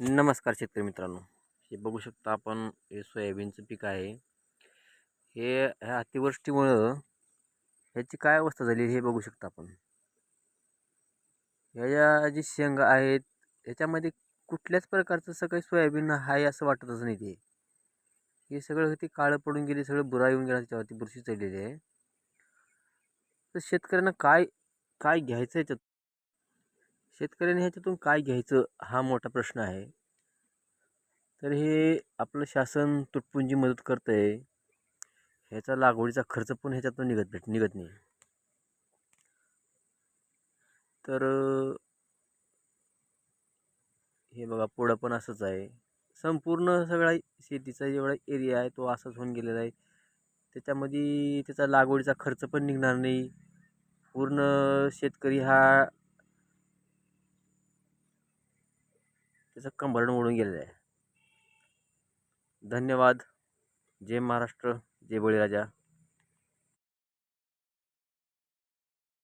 नमस्कार शेतकरी मित्रांनो. हे बघू शकता आपण हे सोयाबीनचं पीक आहे. हे ह्या अतिवृष्टीमुळं ह्याची काय अवस्था झाली हे बघू शकता आपण. ह्या जी शेंगा आहेत ह्याच्यामध्ये कुठल्याच प्रकारचं सगळं सोयाबीन आहे असं वाटतच नाही ते. हे सगळं ते काळं पडून गेले सगळं बुरा येऊन गेला त्याच्यावरती बुरशी चढलेली आहे. तर शेतकऱ्यांना काय काय घ्यायचं याच्यात? शेतकऱ्यांनी ह्याच्यातून काय घ्यायचं हा मोठा प्रश्न आहे. तर हे आपलं शासन तुटपुंजी मदत करतं आहे ह्याचा लागवडीचा खर्च पण ह्याच्यातून निघत भेट निघत नाही. तर हे बघा पुढं पण असंच आहे. संपूर्ण सगळा शेतीचा जेवढा एरिया आहे तो असाच होऊन गेलेला आहे. त्याच्यामध्ये त्याचा लागवडीचा खर्च पण निघणार नाही. पूर्ण शेतकरी हा त्याचा कंबरड मोडून गेलेलं आहे. धन्यवाद. जय महाराष्ट्र. जय बळीराजा.